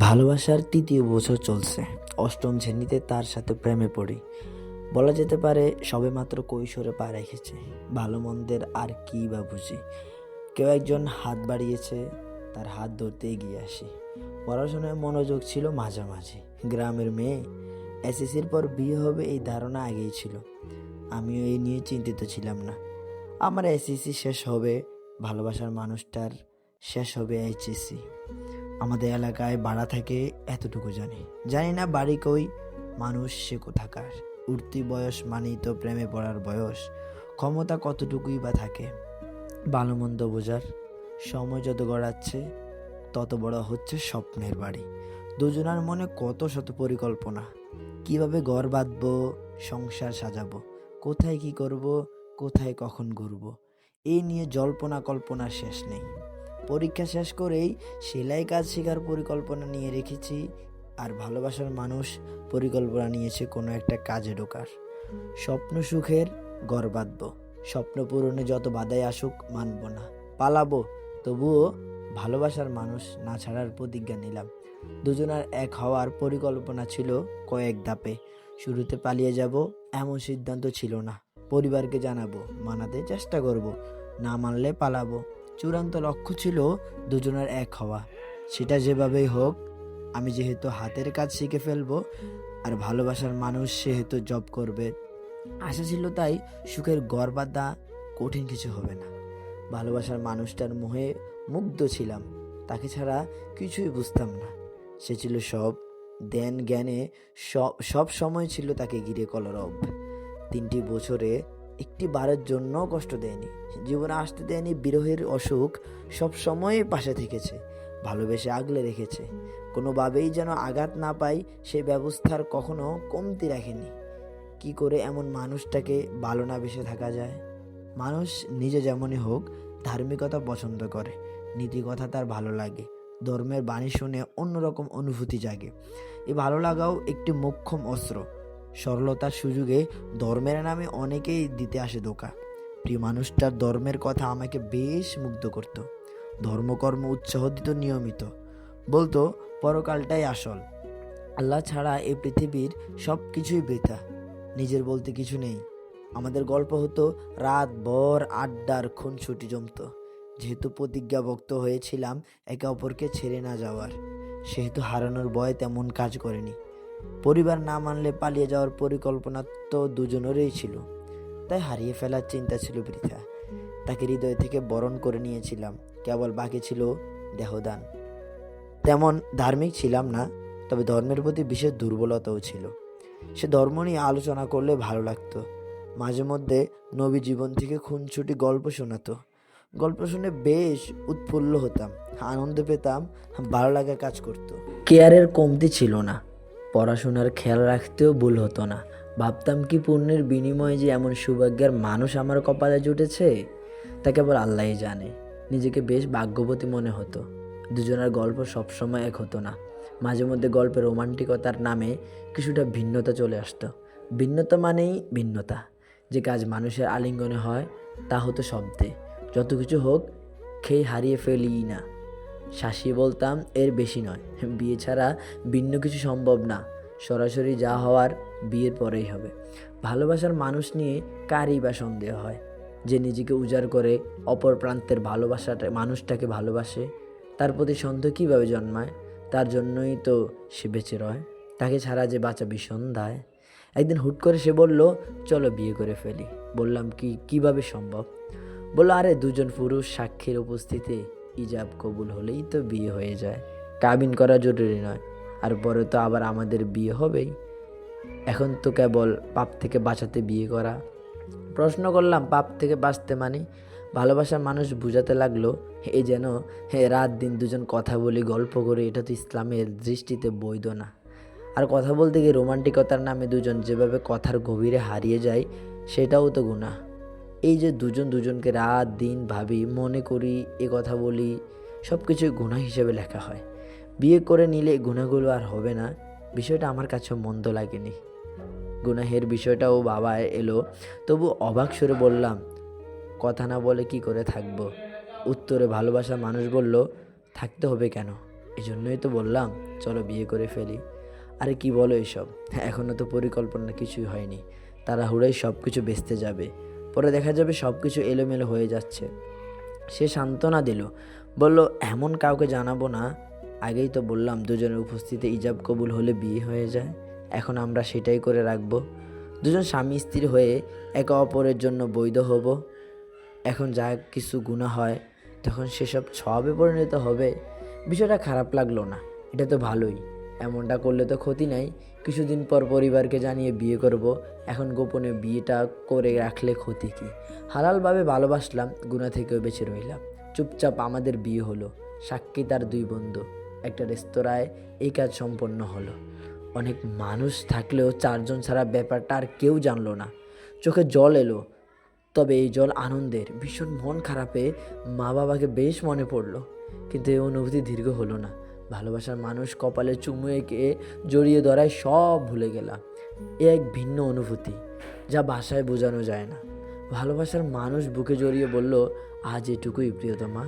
ভালোবাসার তৃতীয় বছর চলছে। অষ্টম শ্রেণীতে তার সাথে প্রেমে পড়ি। বলা যেতে পারে সবেমাত্র কৈশোরে পা রেখেছে। ভালো মন্দের আর কি বা বুঝি। কেউ একজন হাত বাড়িয়েছে, তার হাত ধরতে এগিয়ে আসি। পড়াশোনায় মনোযোগ ছিল মাঝামাঝি। গ্রামের মেয়ে, এসএসসির পর বিয়ে হবে এই ধারণা আগেই ছিল। আমিও এই নিয়ে চিন্তিত ছিলাম না। আমার এসএসসি শেষ হবে, ভালোবাসার মানুষটার শেষ হবে এইচএসসি। আমাদের এলাকায় ভাড়া থাকে এতটুকু জানি। জানি না বাড়ি কই, মানুষ সে কোথাকার। উঠতি বয়স মানেই তো প্রেমে পড়ার বয়স। ক্ষমতা কতটুকুই বা থাকে? ভালো মন্দ বোঝার। সময় যত গড়াচ্ছে, তত বড় হচ্ছে স্বপ্নের বাড়ি। দুজনার মনে কত শত পরিকল্পনা। কীভাবে ঘর বাঁধবো, সংসার সাজাবো, কোথায় কি করব, কোথায় কখন ঘুরবো এই নিয়ে জল্পনা কল্পনার শেষ নেই। পরীক্ষা শেষ করেই সেলাই কাজ শেখার পরিকল্পনা নিয়ে রেখেছি আর ভালোবাসার মানুষ পরিকল্পনা নিয়েছে কোনো একটা কাজে ঢোকার। স্বপ্ন সুখের গড় স্বপ্ন পূরণে যত বাধাই আসুক মানব না। পালাবো, তবুও ভালোবাসার মানুষ না ছাড়ার প্রতিজ্ঞা নিলাম। দুজনার এক হওয়ার পরিকল্পনা ছিল কয়েক ধাপে। শুরুতে পালিয়ে যাব এমন সিদ্ধান্ত ছিল না। পরিবারকে জানাব, মানাতে চেষ্টা করব, না মানলে পালাবো। চূড়ান্ত লক্ষ্য ছিল দুজনের এক হওয়া। সেটা যেভাবেই হোক, আমি যেহেতু হাতের কাজ শিখে ফেলব আর ভালোবাসার মানুষ সেহেতু জব করবে। আশা ছিল তাই সুখের গর্বাদা কঠিন কিছু হবে না। ভালোবাসার মানুষটার মোহে মুগ্ধ ছিলাম, তাকে ছাড়া কিছুই বুঝতাম না। সে ছিল সব জ্ঞান জ্ঞানে সব সব সময় ছিল তাকে ঘিরে কলরব। তিনটি বছরে একটি বারের জন্য কষ্ট দেয়নি। জীবনে আসতে দেয়নি বিরহের অসুখ, সব সময় পাশে থেকেছে, ভালোবেসে আগলে রেখেছে। কোনোভাবেই যেন আঘাত না পাই, সে ব্যবস্থার কখনো কমতি রাখেনি। কি করে এমন মানুষটাকে ভালো না বেসে থাকা যায়? মানুষ নিজে যেমনই হোক, ধার্মিকতা পছন্দ করে নীতি কথা তার ভালো লাগে, ধর্মের বাণী শুনে অন্যরকম অনুভূতি জাগে। এই ভালো লাগাও একটি মোক্ষম অস্ত্র সরলতার সুযোগে ধর্মের নামে অনেকেই দিতে আসে ধোকা। প্রিয় মানুষটার ধর্মের কথা আমাকে বেশ মুগ্ধ করত। ধর্মকর্ম উৎসাহ দিত নিয়মিত। বলতো, পরকালটাই আসল। আল্লাহ ছাড়া এই পৃথিবীর সব কিছুই বৃথা। নিজের বলতে কিছু নেই। আমাদের গল্প হতো, রাত ভর আড্ডার খুন ছুটি জমত। যেহেতু প্রতিজ্ঞাবক্ত হয়েছিলাম, একে অপরকে ছেড়ে না যাওয়ার। সেহেতু হারানোর ভয় তেমন কাজ করেনি। পরিবার না মানলে পালিয়ে যাওয়ার পরিকল্পনা তো দুজনেরই ছিল। তাই হারিয়ে ফেলার চিন্তা ছিল বৃথা। তাকে হৃদয় থেকে বরণ করে নিয়েছিলাম। কেবল বাকি ছিল দেহদান। তেমন ধার্মিক ছিলাম না, তবে ধর্মের প্রতি বিশেষ দুর্বলতাও ছিল। সে ধর্ম নিয়ে আলোচনা করলে ভালো লাগতো। মাঝে মধ্যে নবী জীবন থেকে খুনছুটি গল্প শোনাতো। গল্প শুনে বেশ উৎফুল্ল হতাম। আনন্দ পেতাম, ভালো লাগা কাজ করতো। কেয়ারের কমতি ছিল না। পড়াশোনার খেয়াল রাখতেও ভুল হতো না। ভাবতাম কি পুণ্যের বিনিময়ে যে এমন সৌভাগ্যের মানুষ আমার কপালে জুটেছে? তা কেবল আল্লাহই জানে। নিজেকে বেশ ভাগ্যবতী মনে হতো। দুজনের গল্প সবসময় এক হতো না। মাঝে মধ্যে গল্পের রোমান্টিকতার নামে কিছুটা ভিন্নতা চলে আসতো। ভিন্নতা মানেই ভিন্নতা। যে কাজ মানুষের আলিঙ্গনে হয়, তা হতো শব্দে। যত কিছু হোক খেয়ে হারিয়ে ফেলি না। শাসিয়ে বলতাম, এর বেশি নয়। বিয়ে ছাড়া ভিন্ন কিছু সম্ভব না। সরাসরি যা হওয়ার বিয়ের পরেই হবে। ভালোবাসার মানুষ নিয়ে কারই বা সন্দেহ হয়? যে নিজেকে উজাড় করে অপর প্রান্তের ভালোবাসাটা, মানুষটাকে ভালোবাসে, তার প্রতি সন্দেহ কীভাবে জন্মায়? তার জন্যই তো সে বেঁচে রয়। তাকে ছাড়া যে বাঁচা বিসন্ধ্যায় একদিন হুট করে সে বলল, চলো বিয়ে করে ফেলি। বললাম, কি, কীভাবে সম্ভব? বলল, আরে, দুজন পুরুষ সাক্ষীর উপস্থিতি ইজাব কবুল হলেই তো বিয়ে হয়ে যায়। কাবিন করা জরুরি নয়, আর পরে তো আবার আমাদের বিয়ে হবেই। এখন তো কেবল পাপ থেকে বাঁচাতে বিয়ে করা। প্রশ্ন করলাম, পাপ থেকে বাঁচতে মানে? ভালোবাসার মানুষ বুঝাতে লাগল, এ যেন, হে, রাত দিন দুজন কথা বলি, গল্প করে, এটা তো ইসলামের দৃষ্টিতে বৈধ না। আর কথা বলতে গিয়ে রোমান্টিকতার নামে দুজন যেভাবে কথার গভীরে হারিয়ে যায়, সেটাও তো গুণা এই যে দুজন দুজনকে রাত, দিন ভাবি, মনে করি এ কথা বলি, সব কিছুই গুণা হিসেবে লেখা হয়। বিয়ে করে নিলে গুণাগুলো আর হবে না। বিষয়টা আমার কাছে মন্দ লাগেনি। গুনাহের বিষয়টাও বাবা এলো। তবু অবাক সরে বললাম, কথা না বলে কি করে থাকব? উত্তরে ভালোবাসা মানুষ বলল, থাকতে হবে কেন? এই জন্যই তো বললাম, চলো বিয়ে করে ফেলি। আরে কি বলো এসব? এখনও তো পরিকল্পনা কিছুই হয়নি। তারা হুড়াই সব কিছু বেচতে যাবে। পরে দেখা যাবে সব কিছু এলোমেলো হয়ে যাচ্ছে। সে সান্ত্বনা দিল। বলল, এমন কাউকে জানাব না। আগেই তো বললাম, দুজনের উপস্থিতি ইজাব কবুল হলে বিয়ে হয়ে যায়। এখন আমরা সেটাই করে রাখব। দুজন স্বামী স্ত্রী হয়ে একে অপরের জন্য বৈধ হব। এখন যা কিছু গুণা হয়, তখন সেসব ছবে পরিণত হবে। বিষয়টা খারাপ লাগল না। এটা তো ভালোই। এমনটা করলে তো ক্ষতি নাই। কিছুদিন পর পরিবারকে জানিয়ে বিয়ে করব। এখন গোপনে বিয়েটা করে রাখলে ক্ষতি কি? হালালভাবে ভালোবাসলাম গুণা থেকেও বেঁচে রইলাম। চুপচাপ আমাদের বিয়ে হলো। সাক্ষী তার দুই বন্ধু। একটা রেস্তোরাঁয় এই কাজ সম্পন্ন হলো। অনেক মানুষ থাকলেও চারজন ছাড়া ব্যাপারটা আর কেউ জানলো না। চোখে জল এলো। তবে এই জল আনন্দের, ভীষণ মন খারাপে মা বাবাকে বেশ মনে পড়ল। কিন্তু এই অনুভূতি দীর্ঘ হলো না। ভালোবাসার মানুষ কপালে চুমু এঁকে জড়িয়ে ধরায় সব ভুলে গেলাম। এ এক ভিন্ন অনুভূতি, যা ভাষায় বোঝানো যায় না। ভালোবাসার মানুষ বুকে জড়িয়ে বলল, আজ এটুকুই প্রিয়তমা।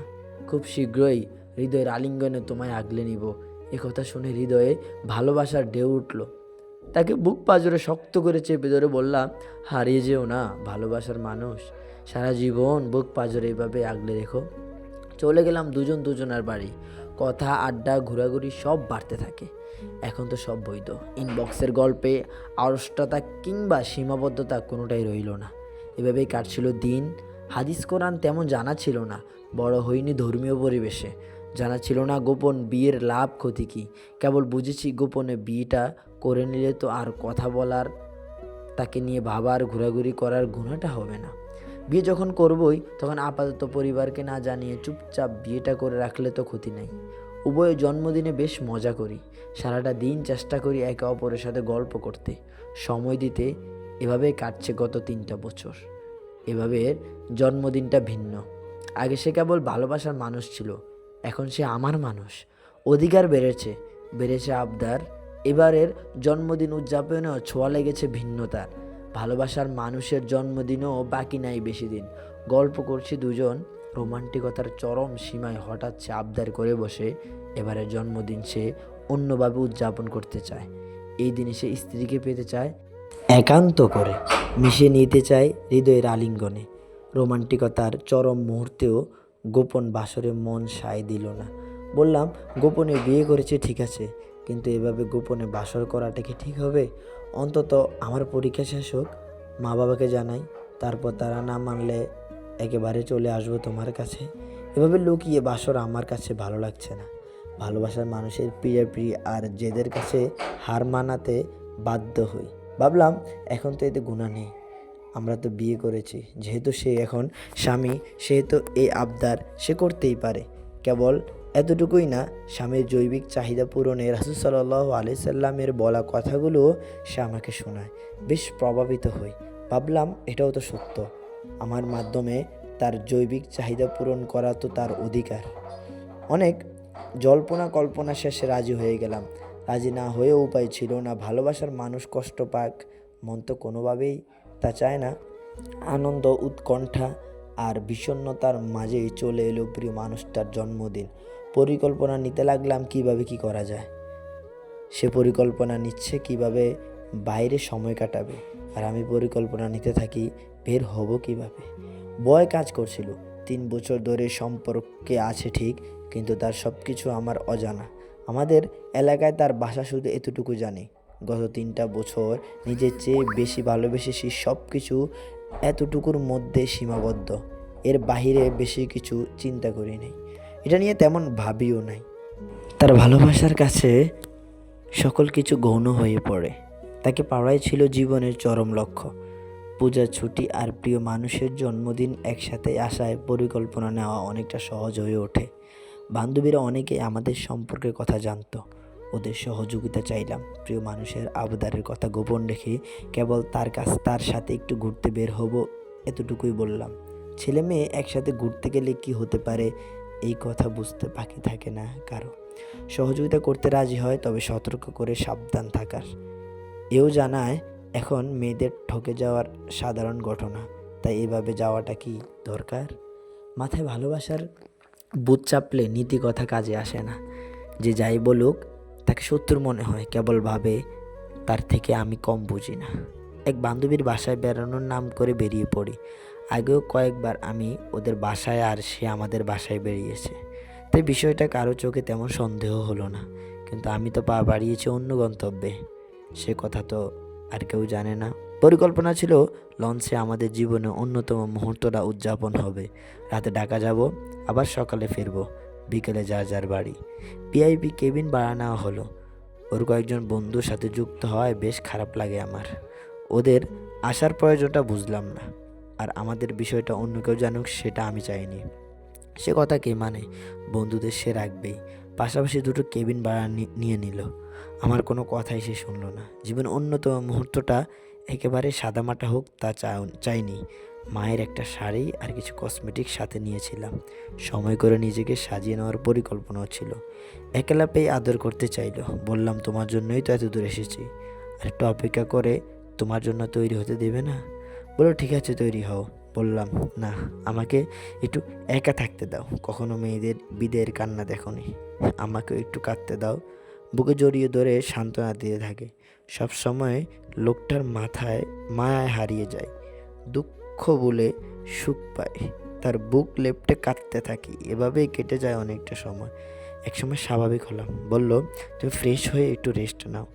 খুব শীঘ্রই হৃদয়ের আলিঙ্গনে তোমায় আগলে নিব। কথা শুনে হৃদয়ে ভালোবাসার ঢেউ উঠল। তাকে বুক পাজরে শক্ত করে চেপে ধরে বললাম, হারিয়ে যেও না ভালোবাসার মানুষ। সারা জীবন বুক পাজরে এভাবে আগলে রেখো। চলে গেলাম দুজন দুজনার বাড়ি। কথা, আড্ডা, ঘোরাঘুরি সব বাড়তে থাকে। এখন তো সব বৈধ। ইনবক্সের গল্পে আড়ষ্টতা কিংবা সীমাবদ্ধতা কোনোটাই রইল না। এভাবেই কাটছিল দিন। হাদিস, কোরআন তেমন জানা ছিল না। বড় হইনি ধর্মীয় পরিবেশে। জানা ছিল না গোপন বিয়ের লাভ ক্ষতি কী। কেবল বুঝেছি গোপনে বিয়েটা করে নিলে তো আর কথা বলার, তাকে নিয়ে ভাবার, ঘোরাঘুরি করার গুণাটা হবে না। বিয়ে যখন করবই, তখন আপাতত পরিবারকে না জানিয়ে চুপচাপ বিয়েটা করে রাখলে তো ক্ষতি নাই। উভয় জন্মদিনে বেশ মজা করি। সারাটা দিন চেষ্টা করি একে অপরের সাথে গল্প করতে। সময় দিতে এভাবেই কাটছে গত তিনটা বছর। এভাবে জন্মদিনটা ভিন্ন। আগে সে কেবল ভালোবাসার মানুষ ছিল, এখন সে আমার মানুষ। অধিকার বেড়েছে বেড়েছে আবদার। এবারের জন্মদিন উদযাপনেও ছোঁয়া লেগেছে ভিন্নতার। ভালোবাসার মানুষের জন্মদিনও বাকি নাই বেশি দিন। গল্প করছি দুজন, রোমান্টিকতার চরম সীমায় হঠাৎ সে আবদার করে বসে, এবারের জন্মদিন সে অন্যভাবে উদযাপন করতে চায়। এই দিনে সে স্ত্রীকে পেতে চায়, একান্ত করে মিশে নিতে চায় হৃদয়ের আলিঙ্গনে। রোমান্টিকতার চরম মুহূর্তেও গোপন বাসরে মন সায় দিল না। বললাম, গোপনে বিয়ে করেছে, ঠিক আছে। কিন্তু এভাবে গোপনে বাসর করাটা কি ঠিক হবে? অন্তত আমার পরীক্ষা শেষ হোক, মা বাবাকে জানাই, তারপর তারা না মানলে একেবারে চলে আসব তোমার কাছে। এভাবে লুকিয়ে বাসর আমার কাছে ভালো লাগছে না। ভালোবাসার মানুষের প্রিয় প্রিয় আর জেদের কাছে হার মানাতে বাধ্য হই। ভাবলাম, এখন তো এতে গুণা নেই। আমরা তো বিয়ে করেছি, যেহেতু সে এখন স্বামী, সেহেতু এই আবদার সে করতেই পারে। কেবল এতটুকুই না, স্বামীর জৈবিক চাহিদা পূরণে রাসুল সাল্লাহ আলি সাল্লামের বলা কথাগুলো সে আমাকে শোনায়। বেশ প্রভাবিত হই। ভাবলাম, এটাও তো সত্য। আমার মাধ্যমে তার জৈবিক চাহিদা পূরণ করা তো তার অধিকার। অনেক জল্পনা কল্পনা শেষে রাজি হয়ে গেলাম। রাজি না হয়েও উপায় ছিল না। ভালোবাসার মানুষ কষ্ট পাক, মন তো কোনোভাবেই তা চায় না। আনন্দ, উৎকণ্ঠা আর বিষণ্ণতার মাঝেই চলে এলো প্রিয় মানুষটার জন্মদিন। পরিকল্পনা নিতে লাগলাম কীভাবে কি করা যায়। সে পরিকল্পনা নিচ্ছে কীভাবে বাইরে সময় কাটাবে। আর আমি পরিকল্পনা নিতে থাকি, বের হব কীভাবে? বয় কাজ করছিল। তিন বছর ধরে সম্পর্কে আছে ঠিক, কিন্তু তার সব কিছু আমার অজানা। আমাদের এলাকায় তার বাসা শুধু এতটুকু জানি। গত তিনটা বছর নিজের চেয়ে বেশি ভালোবেসেছি সব কিছু এতটুকুর মধ্যে সীমাবদ্ধ। এর বাহিরে বেশি কিছু চিন্তা করি নাই। এটা নিয়ে তেমন ভাবিও নাই। তার ভালোবাসার কাছে সকল কিছু গৌণ হয়ে পড়ে। তাকে পাওয়াই ছিল জীবনের চরম লক্ষ্য। পূজার ছুটি আর প্রিয় মানুষের জন্মদিন একসাথে আসায় পরিকল্পনা নেওয়া অনেকটা সহজ হয়ে ওঠে। বান্ধবীরা অনেকে আমাদের সম্পর্কের কথা জানতো। ওদের সহযোগিতা চাইলাম। প্রিয় মানুষের আবদারের কথা গোপন রেখে কেবল তার কাছ, তার সাথে একটু ঘুরতে বের হব এতটুকুই বললাম। ছেলে মেয়ে একসাথে ঘুরতে গেলে কি হতে পারে এই কথা বুঝতে বাকি থাকে না কারও। সহযোগিতা করতে রাজি হয়, তবে সতর্ক করে সাবধান থাকার। এও জানায়, এখন মেয়েদের ঠকে যাওয়ার সাধারণ ঘটনা, তাই এভাবে যাওয়াটা কি দরকার? মাথায় ভালোবাসার বুধ চাপলে নীতি কথা কাজে আসে না। যে যাই বলুক, তাকে শত্রু মনে হয়, কেবল ভাবে, তার থেকে আমি কম বুঝি না। এক বান্ধবীর বাসায় বেড়ানোর নাম করে বেরিয়ে পড়ি। আগেও কয়েকবার আমি ওদের বাসায় আর সে আমাদের বাসায় বেরিয়েছে। তাই বিষয়টা কারও চোখে তেমন সন্দেহ হলো না। কিন্তু আমি তো পা বাড়িয়েছি অন্য গন্তব্যে। সে কথা তো আর কেউ জানে না। পরিকল্পনা ছিল, লঞ্চে আমাদের জীবনে অন্যতম মুহূর্তটা উদযাপন হবে। রাতে ঢাকা যাব, আবার সকালে ফিরবো। বিকেলে যার যার বাড়ি। পিআইপি কেবিন বাড়া নেওয়া হলো। ওর কয়েকজন বন্ধুর সাথে যুক্ত হওয়ায় বেশ খারাপ লাগে আমার। ওদের আসার প্রয়োজনটা বুঝলাম না। আর আমাদের বিষয়টা অন্য কেউ জানুক, সেটা আমি চাইনি। সে কথা কে মানে? বন্ধুদের সে রাখবেই। পাশাপাশি দুটো কেবিন ভাড়া নিয়ে নিল। আমার কোনো কথাই সে শুনলো না। জীবনের অন্যতম মুহূর্তটা একেবারে সাদামাটা হোক তা চাইনি। মায়ের একটা শাড়ি আর কিছু কসমেটিক সাথে নিয়েছিলাম। সময় করে নিজেকে সাজিয়ে নেওয়ার পরিকল্পনাও ছিল। একলা পেয়ে আদর করতে চাইলো। বললাম, তোমার জন্যই তো এত দূর এসেছি। আর একটু অপেক্ষা করে তোমার জন্য তৈরি হতে দেবে না? বলো ঠিক আছে, তৈরি হও। বললাম, না, আমাকে একটু একা থাকতে দাও। কখনো মেয়েদের বিদের কান্না দেখনি আমাকে একটু কাঁদতে দাও। বুকে জড়িয়ে ধরে সান্ত্বনা দিয়ে থাকে। সব সময় লোকটার মাথায় মায়ায় হারিয়ে যায়। দুঃখ বলে সুখ পায়। তার বুক লেপটে কাঁদতে থাকি। এভাবেই কেটে যায় অনেকটা সময়। একসময় স্বাভাবিক হলাম। বলল, তুমি ফ্রেশ হয়ে একটু রেস্ট নাও।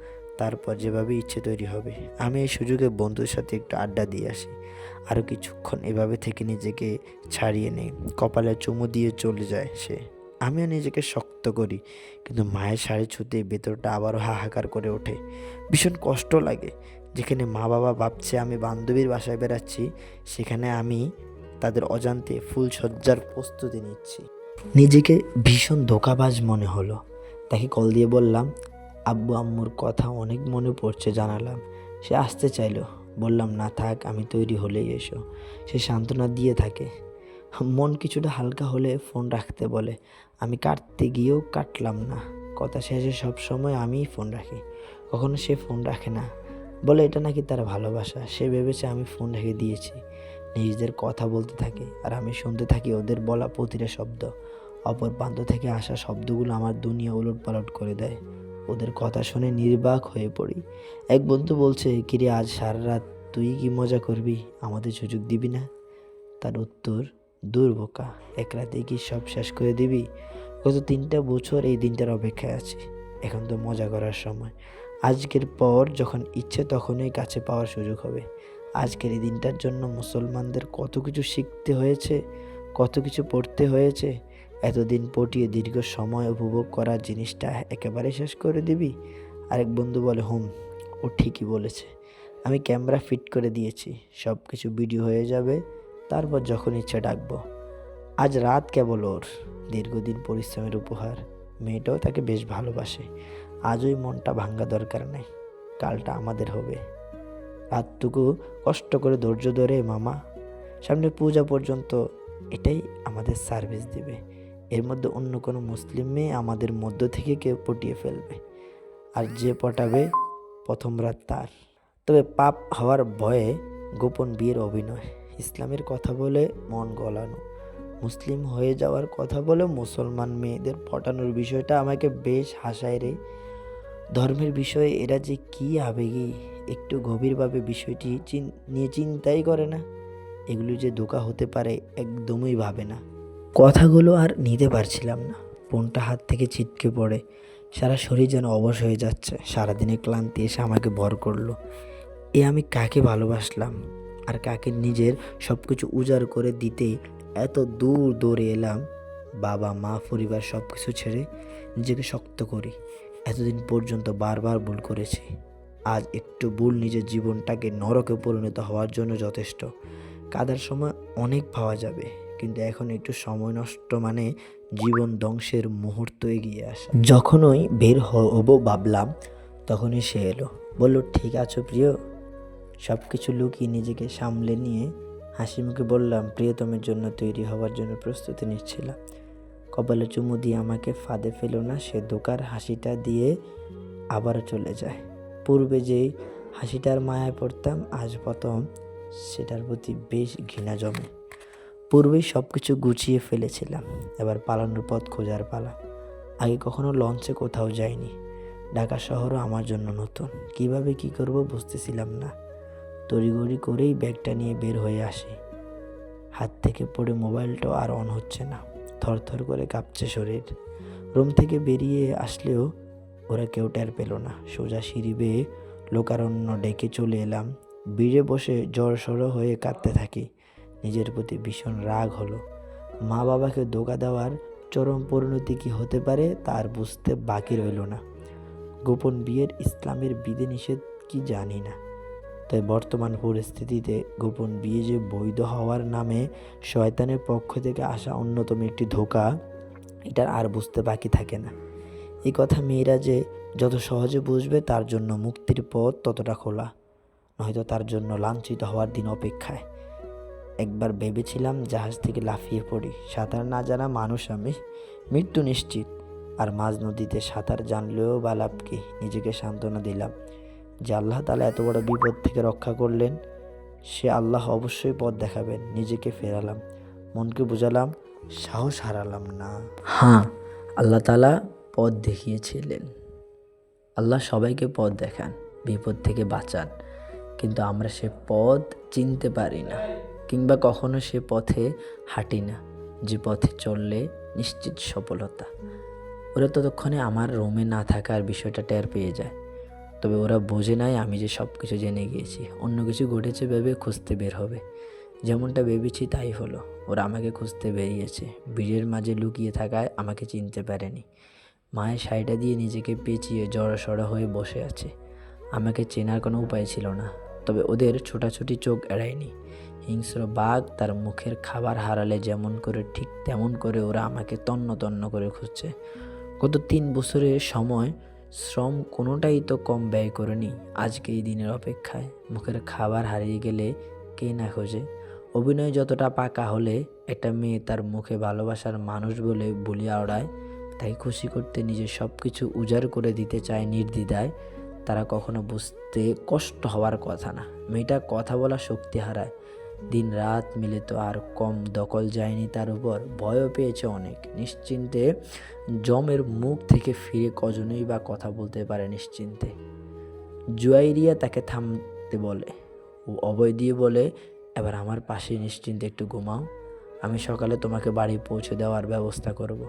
তারপর যেভাবে ইচ্ছে তৈরি হবে, আমি এই সুযোগে বন্ধুর সাথে একটু আড্ডা দিয়ে আসি। আরও কিছুক্ষণ এভাবে থেকে নিজেকে ছাড়িয়ে নেই। কপালে চুমু দিয়ে চলে যায় সে। আমিও নিজেকে শক্ত করি, কিন্তু মায়ের শাড়ি ছুতে ভেতরটা আবারও হাহাকার করে ওঠে। ভীষণ কষ্ট লাগে। যেখানে মা বাবা ভাবছে আমি বান্ধবীর বাসায় বেড়াচ্ছি, সেখানে আমি তাদের অজান্তে ফুল ফুলসজ্জার প্রস্তুতি নিচ্ছি। নিজেকে ভীষণ ধোকাবাজ মনে হলো। তাকে কল দিয়ে বললাম আব্বু আম্মুর কথা অনেক মনে পড়ছে জানালাম। সে আসতে চাইলো। বললাম, না থাক, আমি তৈরি হলেই এসো। সে সান্ত্বনা দিয়ে থাকে। মন কিছুটা হালকা হলে ফোন রাখতে বলে, আমি কাটতে গিয়েও কাটলাম না। কথা শেষে সব সময় আমিই ফোন রাখি। কখনো সে ফোন রাখে না। বলে, এটা নাকি তার ভালোবাসা? সে ভেবেছে আমি ফোন রেখে দিয়েছি। নিজেদের কথা বলতে থাকে আর আমি শুনতে থাকি ওদের বলা প্রতিটা শব্দ। অপর প্রান্ত থেকে আসা শব্দগুলো আমার দুনিয়া উলট পালট করে দেয়। ওদের কথা শুনে নির্বাক হয়ে পড়ি। এক বন্ধু বলছে, কিরে, আজ সারা রাত তুই কি মজা করবি? আমাদের সুযোগ দিবি না? তার উত্তর, দূর বোকা, এক রাতে কি সব শেষ করে দিবি? গত তিনটা বছর এই দিনটার অপেক্ষায় আছি। এখন তো মজা করার সময়। আজকের পর যখন ইচ্ছে তখনই কাছে পাওয়ার সুযোগ হবে। আজকের এই দিনটার জন্য মুসলমানদের কত কিছু শিখতে হয়েছে, কত কিছু পড়তে হয়েছে এতদিন পটিয়ে দীর্ঘ সময় উপভোগ করার জিনিসটা একেবারে শেষ করে দিবি? আরেক বন্ধু বলে, হুম, ও ঠিকই বলেছে। আমি ক্যামেরা ফিট করে দিয়েছি সব কিছু ভিডিও হয়ে যাবে, তারপর যখন ইচ্ছা ডাকবো। আজ রাত কেবল ওর, দীর্ঘদিন পরিশ্রমের উপহার। মেয়েটাও তাকে বেশ ভালোবাসে। আজই মনটা ভাঙ্গা দরকার নেই, কালটা আমাদের হবে। রাতটুকু কষ্ট করে ধৈর্য ধরে, মামা, সামনে পূজা পর্যন্ত এটাই আমাদের সার্ভিস দিবে। এর মধ্যে অন্য কোনো মুসলিম মেয়ে আমাদের মধ্য থেকে কেউ পটিয়ে ফেলবে। আর যে পটাবে প্রথম রাত তার। তবে পাপ হওয়ার ভয়ে গোপন বিয়ের অভিনয়, ইসলামের কথা বলে মন গলানো, মুসলিম হয়ে যাওয়ার কথা বলে মুসলমান মেয়েদের পটানোর বিষয়টা আমাকে বেশ হাসায় রে। ধর্মের বিষয়ে এরা যে কী আবেগী, একটু গভীরভাবে বিষয়টি নিয়ে চিন্তাই করে না। এগুলো যে ধোকা হতে পারে একদমই ভাবে না। কথাগুলো আর নিতে পারছিলাম না। ফোনটা হাত থেকে ছিটকে পড়ে। সারা শরীর যেন অবশ হয়ে যাচ্ছে। সারাদিনে ক্লান্তি এসে আমাকে ভর করল। এ আমি কাকে ভালোবাসলাম? আর কাকে নিজের সব কিছু উজাড় করে দিতে এত দূর দৌড়ে এলাম? বাবা, মা, পরিবার সব কিছু ছেড়ে নিজেকে শক্ত করি। এতদিন পর্যন্ত বারবার ভুল করেছি। আজ একটু ভুল নিজের জীবনটাকে নরকে পরিণত হওয়ার জন্য যথেষ্ট। কাদার সময় অনেক পাওয়া যাবে। কিন্তু এখন একটু সময় নষ্ট মানে জীবন ধ্বংসের মুহূর্ত এগিয়ে আসা। যখনই বের হব ভাবলাম, তখনই সে এলো। বলল, ঠিক আছো প্রিয়? সব কিছু লুকিয়ে নিজেকে সামলে নিয়ে হাসি মুখে বললাম, প্রিয়তমের জন্য তৈরি হওয়ার জন্য প্রস্তুতি নিচ্ছিলাম। কপালে চুমু দিয়ে আমাকে ফাঁদে ফেলো না, সে দোকার হাসিটা দিয়ে আবারও চলে যায়। পূর্বে যেই হাসিটার মায়ায় পড়তাম, আজ প্রথম সেটার প্রতি বেশ ঘৃণা জমে। পূর্বেই সব কিছু গুছিয়ে ফেলেছিলাম। এবার পালানোর পথ খোঁজার পালা। আগে কখনো লঞ্চে কোথাও যাইনি। ঢাকা শহরও আমার জন্য নতুন। কীভাবে কি করব বুঝতেছিলাম না। তড়িঘড়ি করেই ব্যাগটা নিয়ে বের হয়ে আসি। হাত থেকে পড়ে মোবাইলটাও আর অন হচ্ছে না। থরথর করে কাঁপছে শরীর। রুম থেকে বেরিয়ে আসলেও ওরা কেউ টের পেল না। সোজা সিঁড়ি বেয়ে লোকারণ্য ডেকে চলে এলাম। বিড়ে বসে জ্বর সড়ো হয়ে কাঁদতে থাকি। নিজের প্রতি ভীষণ রাগ হলো। মা বাবাকে ধোকা দেওয়ার চরম পরিণতি কি হতে পারে তার বুঝতে বাকি রইল না। গোপন বিয়ের ইসলামের বিধিনিষেধ কি জানি না। তাই বর্তমান পরিস্থিতিতে গোপন বিয়ে যে বৈধ হওয়ার নামে শয়তানের পক্ষ থেকে আসা অন্যতম একটি ধোকা, এটার আর বুঝতে বাকি থাকে না। এই কথা মেয়েরা যে যত সহজে বুঝবে তার জন্য মুক্তির পথ ততটা খোলা, নয়তো তার জন্য লাঞ্ছিত হওয়ার দিন অপেক্ষায়। একবার ভেবেছিলাম জাহাজ থেকে লাফিয়ে পড়ি। সাঁতার না জানা মানুষ আমি। মৃত্যু নিশ্চিত। আর মাঝ নদীতে সাঁতার জানলেও বা লাভ কি? নিজেকে সান্ত্বনা দিলাম। যে আল্লাহ তালা এত বড় বিপদ থেকে রক্ষা করলেন, সে আল্লাহ অবশ্যই পথ দেখাবেন। নিজেকে ফেরালাম। মনকে বুঝালাম, সাহস হারালাম না। হ্যাঁ আল্লাহ তালা পথ দেখিয়েছিলেন। আল্লাহ সবাইকে পথ দেখান, বিপদ থেকে বাঁচান। কিন্তু আমরা সে পথ চিনতে পারি না। কিংবা কখনো সে পথে হাঁটি না। যে পথে চললে নিশ্চিত সফলতা। ওরা ততক্ষণে আমার রুমে না থাকার বিষয়টা টের পেয়ে যায়। তবে ওরা বোঝে নাই আমি যে সব কিছু জেনে গিয়েছি। অন্য কিছু ঘটেছে ভেবে খুঁজতে বের হবে। যেমনটা ভেবেছি তাই হলো। ওরা আমাকে খুঁজতে বেরিয়েছে। ভিড়ের মাঝে লুকিয়ে থাকায় আমাকে চিনতে পারেনি। মায়ের শাড়িটা দিয়ে নিজেকে পেঁচিয়ে জড়সড় হয়ে বসে আছে। আমাকে চেনার কোনো উপায় ছিল না। তবে ওদের ছোটাছুটি চোখ এড়ায়নি। হিংস্র বাঘ তার মুখের খাবার হারালে যেমন করে, ঠিক তেমন করে ওরা আমাকে তন্ন তন্ন করে খুঁজছে। গত তিন বছরের সময় শ্রম কোনোটাই তো কম ব্যয় করেনি। আজকে এই দিনের অপেক্ষায় মুখের খাবার হারিয়ে গেলে কে না খোঁজে? অভিনয় যতটা পাকা হলে একটা মেয়ে তার মুখে ভালোবাসার মানুষ বলে বলিয়া ওড়ায়, তাই খুশি করতে নিজের সব কিছু উজাড় করে দিতে চায় নির্দ্বিধায়। তারা কখনো বুঝতে কষ্ট হওয়ার কথা না। মেয়েটা কথা বলা শক্তি হারায়। দিন রাত মিলে তো আর কম দখল যায়নি তার উপর। ভয়ও পেয়েছে অনেক। নিশ্চিন্তে জমের মুখ থেকে ফিরে কজনই বা কথা বলতে পারে নিশ্চিন্তে। জুয়াইরিয়া তাকে থামতে বলে। ও অভয় দিয়ে বলে, এবার আমার পাশে নিশ্চিন্তে একটু ঘুমাও। আমি সকালে তোমাকে বাড়ি পৌঁছে দেওয়ার ব্যবস্থা করব।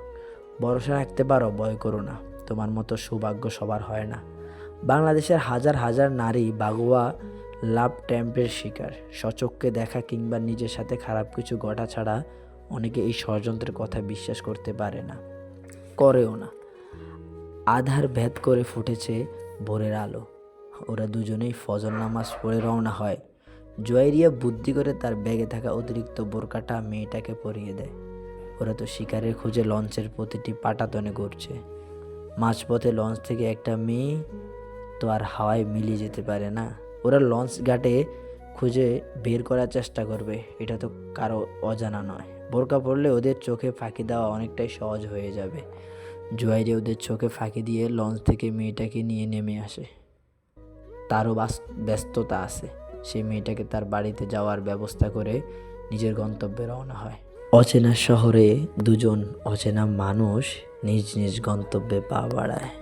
ভরসা রাখতে পারো, ভয় করো না। তোমার মতো সৌভাগ্য সবার হয় না। বাংলাদেশের হাজার হাজার নারী বাগুয়া লাভ ট্যাম্পের শিকার। সচক্ষে দেখা কিংবা নিজের সাথে খারাপ কিছু ঘটা ছাড়া অনেকে এই ষড়যন্ত্রের কথা বিশ্বাস করতে পারে না। করেও না। আধার ভেদ করে ফুটেছে ভোরের আলো। ওরা দুজনেই ফজর নামাজ পড়ে রওনা হয়। জয়েরিয়া বুদ্ধি করে তার ব্যাগে থাকা অতিরিক্ত বোরকাটা মেয়েটাকে পরিয়ে দেয়। ওরা তো শিকারের খুঁজে লঞ্চের প্রতিটি পাটাতনে ঘুরছে। মাঝপথে লঞ্চ থেকে একটা মেয়ে তো আর হাওয়ায় মিলিয়ে যেতে পারে না। ওরা লঞ্চ ঘাটে খুঁজে বের করার চেষ্টা করবে। এটা তো কারও অজানা নয়। বোরকা পড়লে ওদের চোখে ফাঁকি দেওয়া অনেকটাই সহজ হয়ে যাবে। জুয়াইরে ওদের চোখে ফাঁকি দিয়ে লঞ্চ থেকে মেয়েটাকে নিয়ে নেমে আসে। তারও ব্যস্ততা আছে। সে মেয়েটাকে তার বাড়িতে যাওয়ার ব্যবস্থা করে নিজের গন্তব্যে রওনা হয়। অচেনা শহরে দুজন অচেনা মানুষ নিজ নিজ গন্তব্যে পা বাড়ায়।